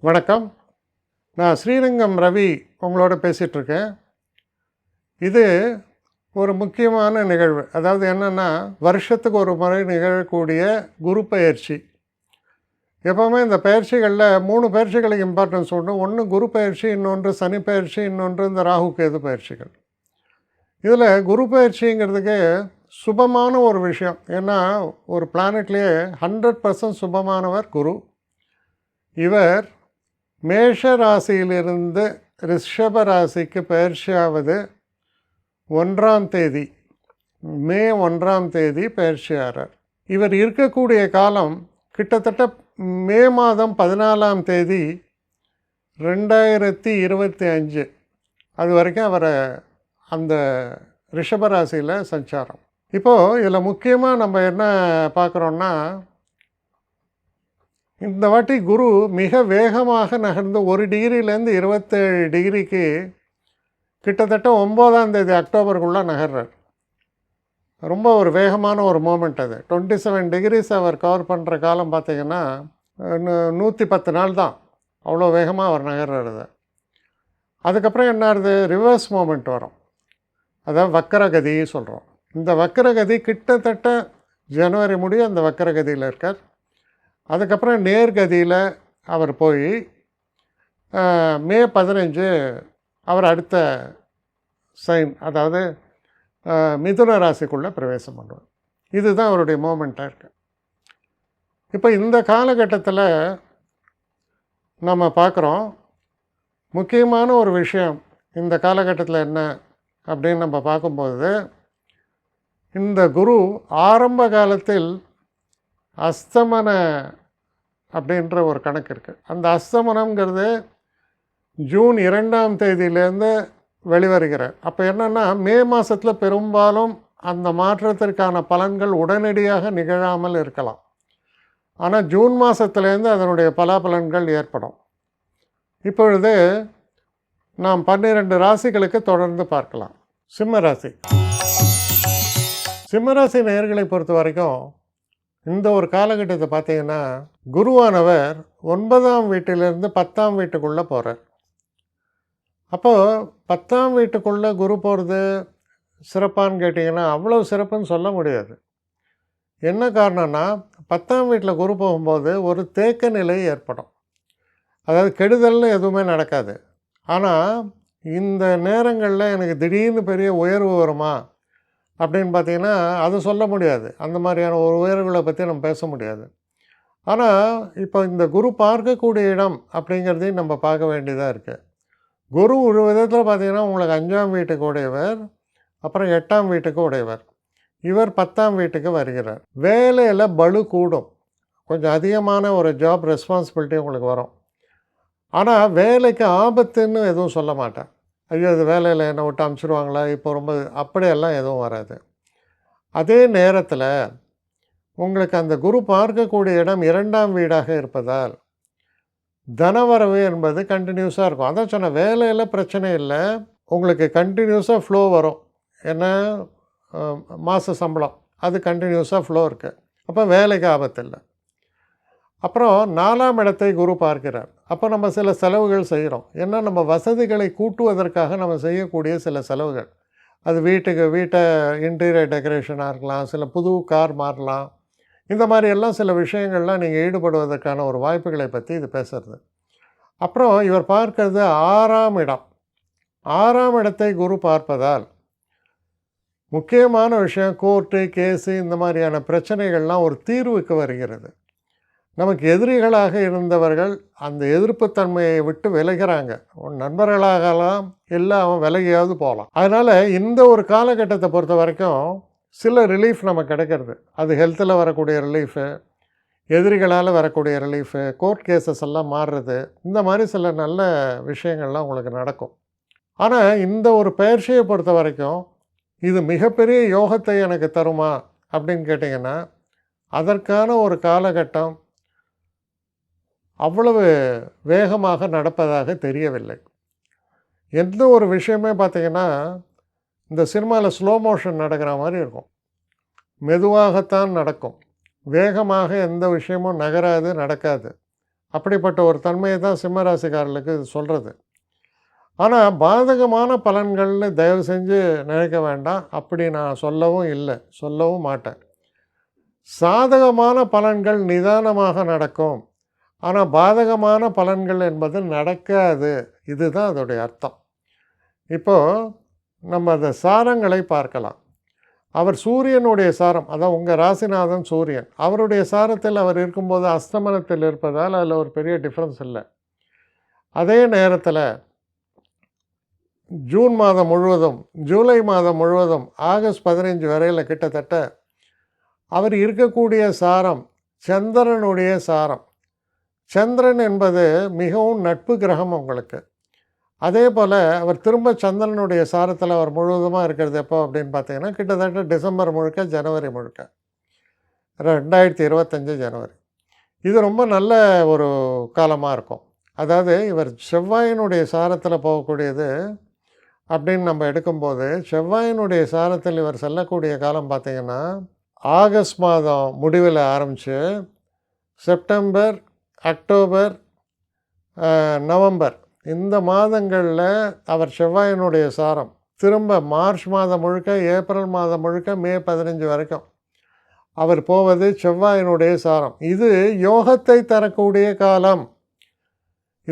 வணக்கம். நான் ஸ்ரீரங்கம் ரவி உங்களோட பேசிகிட்ருக்கேன் இது ஒரு முக்கியமான நிகழ்வு. அதாவது என்னென்னா வருஷத்துக்கு ஒரு முறை நிகழக்கூடிய குரு பயிற்சி. எப்போவுமே இந்த பயிற்சிகளில் மூணு பயிற்சிகளுக்கு இம்பார்ட்டன்ஸ் உண்டு. ஒன்று குரு பயிற்சி இன்னொன்று சனி பயிற்சி இன்னொன்று இந்த ராகு கேது பயிற்சிகள். இதில் குரு பயிற்சிங்கிறதுக்கு சுபமான ஒரு விஷயம். ஏன்னா ஒரு பிளானட்லேயே ஹண்ட்ரட் பர்சன்ட் சுபமானவர் குரு. இவர் மேஷ ராசியிலிருந்து ரிஷப ராசிக்கு பயிற்சியாவது ஒன்றாம் தேதி. மே ஒன்றாம் தேதி பயிற்சியாகிறார் இவர் இருக்கக்கூடிய காலம் கிட்டத்தட்ட மே மாதம் பதினாலாம் தேதி ரெண்டாயிரத்தி இருபத்தி அஞ்சு அது வரைக்கும் அவரை அந்த ரிஷபராசியில் சஞ்சாரம். இப்போது இதில் முக்கியமாக நம்ம என்ன பார்க்குறோன்னா இந்த வாட்டி குரு மிக வேகமாக நகர்ந்து ஒரு டிகிரிலேருந்து இருபத்தேழு டிகிரிக்கு கிட்டத்தட்ட ஒம்போதாம் தேதி அக்டோபருக்குள்ளே நகர்றார். ரொம்ப ஒரு வேகமான ஒரு மூமெண்ட் அது. டுவெண்ட்டி செவன் டிகிரிஸ் அவர் கவர் பண்ணுற காலம் பார்த்திங்கன்னா நூற்றி பத்து நாள் தான் அவ்வளோ வேகமாக அவர் நகர்றது அதுக்கப்புறம் என்ன ஆகுது? ரிவர்ஸ் மூமெண்ட் வரும். அதான் வக்கரகதி சொல்கிறோம் இந்த வக்கரகதி கிட்டத்தட்ட ஜனவரி முடிய அந்த வக்கரகதியில் இருக்கார். அதுக்கப்புறம் நேர்கதியில் அவர் போய் மே பதினஞ்சு அவர் அடுத்த சைன் அதாவது மிதுன ராசிக்குள்ளே பிரவேசம் பண்ணுவார். இதுதான் அவருடைய மூமெண்ட்டாக இருக்கு. இப்போ இந்த காலகட்டத்தில் நம்ம பார்க்குறோம் முக்கியமான ஒரு விஷயம் இந்த காலகட்டத்தில் என்ன அப்படின்னு நம்ம பார்க்கும்போது இந்த குரு ஆரம்ப காலத்தில் அஸ்தமன அப்படின்ற ஒரு கணக்கு இருக்குது அந்த அஸ்தமனம்ங்கிறது ஜூன் இரண்டாம் தேதியிலேருந்து வெளிவருகிறார் அப்போ என்னென்னா மே மாதத்தில் பெரும்பாலும் அந்த மாற்றத்திற்கான பலன்கள் உடனடியாக நிகழாமல் இருக்கலாம். ஆனால் ஜூன் மாதத்துலேருந்து அதனுடைய பலாபலன்கள் ஏற்படும். இப்பொழுது நாம் பன்னிரண்டு ராசிகளுக்கு தொடர்ந்து பார்க்கலாம். சிம்ம ராசி. சிம்மராசி நேர்களை பொறுத்த வரைக்கும் இந்த ஒரு காலகட்டத்தை பார்த்தீங்கன்னா குருவானவர் ஒன்பதாம் வீட்டிலிருந்து பத்தாம் வீட்டுக்குள்ளே போகிறார் அப்போது பத்தாம் வீட்டுக்குள்ளே குரு போகிறது சிறப்பான்னு கேட்டிங்கன்னா அவ்வளோ சிறப்புன்னு சொல்ல முடியாது. என்ன காரணம்னா பத்தாம் வீட்டில் குரு போகும்போது ஒரு தேக்க நிலை ஏற்படும். அதாவது கெடுதல்னு எதுவுமே நடக்காது. ஆனால் இந்த நேரங்களில் எனக்கு திடீர்னு பெரிய உயர்வு வருமா? அப்படின்னு பார்த்தீங்கன்னா அது சொல்ல முடியாது. அந்த மாதிரியான ஒரு உயர்வுகளை பற்றி நம்ம பேச முடியாது. ஆனால் இப்போ இந்த குரு பார்க்கக்கூடிய இடம் அப்படிங்கிறதையும் நம்ம பார்க்க வேண்டியதாக இருக்குது குரு ஒரு விதத்தில் பார்த்தீங்கன்னா உங்களுக்கு அஞ்சாம் வீட்டுக்கு உடையவர் அப்புறம் எட்டாம் வீட்டுக்கு உடையவர். இவர் பத்தாம் வீட்டுக்கு வருகிறார். வேலையில் பலு கூடும். கொஞ்சம் அதிகமான ஒரு ஜாப் ரெஸ்பான்சிபிலிட்டி உங்களுக்கு வரும். ஆனால் வேலைக்கு ஆபத்துன்னு எதுவும் சொல்ல மாட்டேன் ஐயோ இது வேலையில் என்னை விட்டு அமுச்சிடுவாங்களா இப்போ ரொம்ப அப்படியெல்லாம் எதுவும் வராது. அதே நேரத்தில் உங்களுக்கு அந்த குரு பார்க்கக்கூடிய இடம் இரண்டாம் வீடாக இருப்பதால் தனவரவு என்பது கண்டினியூஸாக இருக்கும். அதான் சொன்ன வேலையில் பிரச்சனை இல்லை. உங்களுக்கு கண்டினியூஸாக ஃப்ளோ வரும். ஏன்னா மாத சம்பளம். அது கண்டினியூஸாக ஃப்ளோ இருக்குது அப்போ வேலைக்கு ஆபத்து இல்லை. அப்புறம் நாலாம் இடத்தை குரு பார்க்கிறார். அப்போ நம்ம சில செலவுகள் செய்கிறோம் ஏன்னா நம்ம வசதிகளை கூட்டுவதற்காக நம்ம செய்யக்கூடிய சில செலவுகள். அது வீட்டுக்கு வீட்டை இன்டீரியர் டெக்கரேஷனாக இருக்கலாம் சில புது கார் மாறலாம். இந்த மாதிரி எல்லாம் சில விஷயங்கள்லாம் நீங்கள் ஈடுபடுவதற்கான ஒரு வாய்ப்புகளை பற்றி இது பேசுறது. அப்புறம் இவர் பார்க்கறது ஆறாம் இடம். ஆறாம் இடத்தை குரு பார்ப்பதால் முக்கியமான விஷயம் கோர்ட்டு கேஸு இந்த மாதிரியான பிரச்சனைகள்லாம் ஒரு தீர்வுக்கு வருகிறது. நமக்கு எதிரிகளாக இருந்தவர்கள் அந்த எதிர்ப்புத்தன்மையை விட்டு விலகிறாங்க. உன் நண்பர்களாகலாம் இல்லை அவன் விலகியாவது போகலாம் அதனால் இந்த ஒரு காலகட்டத்தை பொறுத்த வரைக்கும் சில ரிலீஃப் நமக்கு கிடைக்கிறது. அது ஹெல்த்தில் வரக்கூடிய ரிலீஃபு எதிரிகளால் வரக்கூடிய ரிலீஃபு கோர்ட் கேசஸ் எல்லாம் மாறுறது இந்த மாதிரி சில நல்ல விஷயங்கள்லாம் உங்களுக்கு நடக்கும். ஆனால் இந்த ஒரு பயிற்சியை பொறுத்த வரைக்கும் இது மிகப்பெரிய யோகத்தை எனக்கு தருமா அப்படின்னு கேட்டிங்கன்னா அதற்கான ஒரு காலகட்டம் அவ்வளவு வேகமாக நடப்பதாக தெரியவில்லை. எந்த ஒரு விஷயமே பார்த்தீங்கன்னா இந்த சினிமாவில் ஸ்லோ மோஷன் நடக்கிற மாதிரி இருக்கும். மெதுவாகத்தான் நடக்கும். வேகமாக எந்த விஷயமும் நகராது நடக்காது. அப்படிப்பட்ட ஒரு தன்மையை தான் சிம்மராசிக்காரர்களுக்கு சொல்கிறது ஆனால் பாதகமான பலன்கள்னு தயவு செஞ்சு நினைக்க வேண்டாம். அப்படி நான் சொல்லவும் இல்லை. சொல்லவும் மாட்டேன். சாதகமான பலன்கள் நிதானமாக நடக்கும். ஆனால் பாதகமான பலன்கள் என்பது நடக்காது. இதுதான் அதோடைய அர்த்தம். இப்போது நம்ம அந்த சாரங்களை பார்க்கலாம். அவர் சூரியனுடைய சாரம் அதான் உங்கள் ராசிநாதன் சூரியன். அவருடைய சாரத்தில் அவர் இருக்கும்போது அஸ்தமனத்தில் இருப்பதால் அதில் ஒரு பெரிய டிஃப்ரென்ஸ் இல்லை. அதே நேரத்தில் ஜூன் மாதம் முழுவதும் ஜூலை மாதம் முழுவதும் ஆகஸ்ட் பதினைஞ்சு வரையில் கிட்டத்தட்ட அவர் இருக்கக்கூடிய சாரம் சந்திரனுடைய சாரம். சந்திரன் என்பது மிகவும் நட்பு கிரகம் உங்களுக்கு. அதே போல் அவர் திரும்ப சந்திரனுடைய சாரத்தில் அவர் முழுவதுமாக இருக்கிறது எப்போ அப்படின்னு பார்த்தீங்கன்னா கிட்டத்தட்ட டிசம்பர் முழுக்க ஜனவரி முழுக்க. ரெண்டாயிரத்தி இருபத்தஞ்சி ஜனவரி. இது ரொம்ப நல்ல ஒரு காலமாக இருக்கும். அதாவது இவர் செவ்வாயினுடைய சாரத்தில் போகக்கூடியது அப்படின்னு நம்ம எடுக்கும்போது செவ்வாயினுடைய சாரத்தில் இவர் செல்லக்கூடிய காலம் பார்த்திங்கன்னா ஆகஸ்ட் மாதம் முடிவில் ஆரம்பித்து செப்டம்பர் அக்டோபர் நவம்பர். இந்த மாதங்களில் அவர் செவ்வாயினுடைய சாரம். திரும்ப மார்ச் மாதம் முழுக்க ஏப்ரல் மாதம் முழுக்க மே பதினஞ்சு வரைக்கும். அவர் போவது செவ்வாயினுடைய சாரம். இது யோகத்தை தரக்கூடிய காலம்.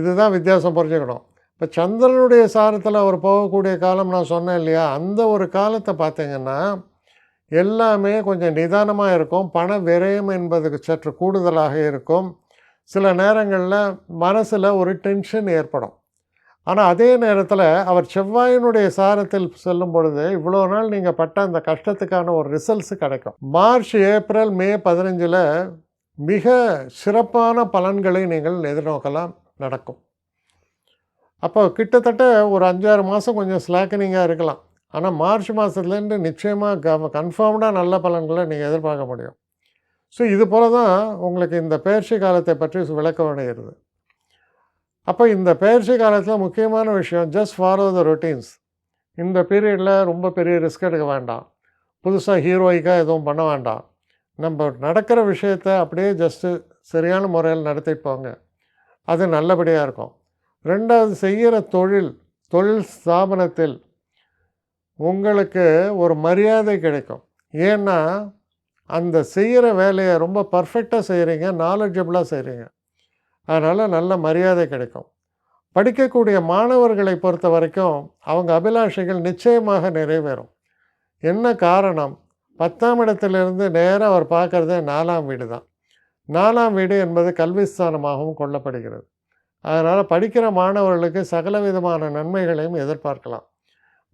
இதுதான் வித்தியாசம் புரிஞ்சுக்கணும். இப்போ சந்திரனுடைய சாரத்தில் அவர் போகக்கூடிய காலம் நான் சொன்னேன் இல்லையா? அந்த ஒரு காலத்தை பார்த்தீங்கன்னா எல்லாமே கொஞ்சம் நிதானமாக இருக்கும். பண விரயம் என்பதுக்கு சற்று கூடுதலாக இருக்கும். சில நேரங்களில் மனசில் ஒரு டென்ஷன் ஏற்படும். ஆனால் அதே நேரத்தில் அவர் செவ்வாயினுடைய சாரத்தில் செல்லும் பொழுது இவ்வளோ நாள் நீங்கள் பட்ட அந்த கஷ்டத்துக்கான ஒரு ரிசல்ட்ஸ் கிடைக்கும். மார்ச் ஏப்ரல் மே பதினஞ்சில் மிக சிறப்பான பலன்களை நீங்கள் எதிர்நோக்கலாம் நடக்கும். அப்போ கிட்டத்தட்ட ஒரு அஞ்சாறு மாதம் கொஞ்சம் ஸ்லாக்கனிங்காக இருக்கலாம். ஆனால் மார்ச் மாதத்துலேருந்து நிச்சயமாக க கன்ஃபார்ம்டாக நல்ல பலன்களை நீங்கள் எதிர்பார்க்க முடியும். ஸோ இது போல தான் உங்களுக்கு இந்த பயிற்சி காலத்தை பற்றி விளக்க வேண்டியிருது அப்போ இந்த பயிற்சி காலத்தில் முக்கியமான விஷயம் ஜஸ்ட் ஃபாலோ த ரொட்டீன்ஸ் இந்த பீரியடில் ரொம்ப பெரிய ரிஸ்க் எடுக்க வேண்டாம். புதுசாக ஹீரோயிக்காக எதுவும் பண்ண வேண்டாம். நம்ம நடக்கிற விஷயத்த அப்படியே ஜஸ்ட்டு சரியான முறையில் நடத்திட்டு போங்க. அது நல்லபடியாக இருக்கும். ரெண்டாவது செய்கிற தொழில் தொழில் ஸ்தாபனத்தில் உங்களுக்கு ஒரு மரியாதை கிடைக்கும். ஏன்னா அந்த செய்கிற வேலையை ரொம்ப பர்ஃபெக்டாக செய்கிறீங்க நாலேஜபிளாக செய்கிறீங்க அதனால் நல்ல மரியாதை கிடைக்கும். படிக்கக்கூடிய மாணவர்களை பொறுத்த வரைக்கும் அவங்க அபிலாஷைகள் நிச்சயமாக நிறைவேறும். என்ன காரணம்? பத்தாம் இடத்துலேருந்து நேராக அவர் பார்க்குறதே நாலாம் வீடு தான். நாலாம் வீடு என்பது கல்விஸ்தானமாகவும் கொள்ளப்படுகிறது. அதனால் படிக்கிற மாணவர்களுக்கு சகல விதமான நன்மைகளையும் எதிர்பார்க்கலாம்.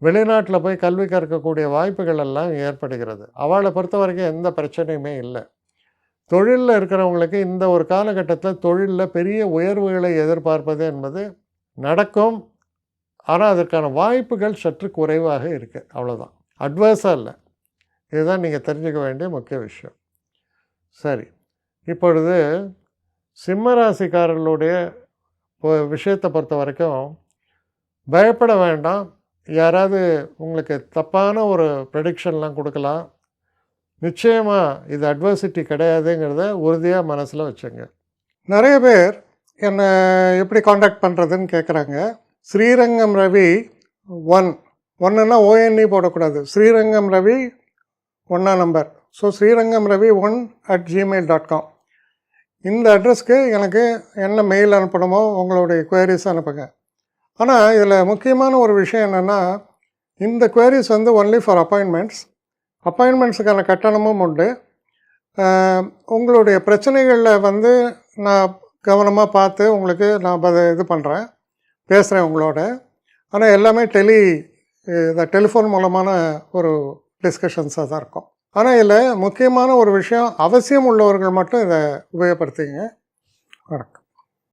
வெளிநாட்டில் போய் கல்வி கற்கக்கூடிய வாய்ப்புகள் எல்லாம் ஏற்படுகிறது. அவளை பொறுத்த வரைக்கும் எந்த பிரச்சனையுமே இல்லை. தொழிலில் இருக்கிறவங்களுக்கு இந்த ஒரு காலகட்டத்தில் தொழிலில் பெரிய உயர்வுகளை எதிர்பார்ப்பது என்பது நடக்கும். ஆனால் அதற்கான வாய்ப்புகள் சற்று குறைவாக இருக்குது அவ்வளோதான் அட்வைஸாக இல்லை. இதுதான் நீங்கள் தெரிஞ்சுக்க வேண்டிய முக்கிய விஷயம். சரி. இப்பொழுது சிம்ம ராசிக்காரர்களுடைய விஷயத்தை பொறுத்த வரைக்கும் பயப்பட வேண்டாம். யாராவது உங்களுக்கு தப்பான ஒரு ப்ரெடிக்ஷன்லாம் கொடுக்கலாம். நிச்சயமாக இது அட்வர்சிட்டி கிடையாதுங்கிறத உறுதியாக மனசில் வச்சுங்க. நிறைய பேர் என்னை எப்படி காண்டாக்ட் பண்ணுறதுன்னு கேட்குறாங்க ஸ்ரீரங்கம் ரவி ஒன் ஒன்றுன்னா ஓஎன்இ போடக்கூடாது. ஸ்ரீரங்கம் ரவி ஒன்றா number so Srirangam Ravi one at Gmail dot com இந்த அட்ரஸ்க்கு எனக்கு என்ன மெயில் அனுப்பணுமோ உங்களுடைய குயரிஸ் அனுப்புங்க. ஆனால் இதில் முக்கியமான ஒரு விஷயம் என்னென்னா இந்த குவரிஸ் வந்து ஒன்லி ஃபார் அப்பாயின்மெண்ட்ஸ் அப்பாயின்மெண்ட்ஸுக்கான கட்டணமும் உண்டு. உங்களுடைய பிரச்சனைகளில் வந்து நான் கவனமாக பார்த்து உங்களுக்கு நான் இது பண்ணுறேன் பேசுகிறேன் உங்களோட. ஆனால் எல்லாமே டெலி இந்த டெலிஃபோன் மூலமான ஒரு டிஸ்கஷன்ஸாக தான் இருக்கும். ஆனால் இதில் முக்கியமான ஒரு விஷயம் அவசியம் உள்ளவர்கள் மட்டும் இதை உபயோகப்படுத்திங்க வணக்கம்.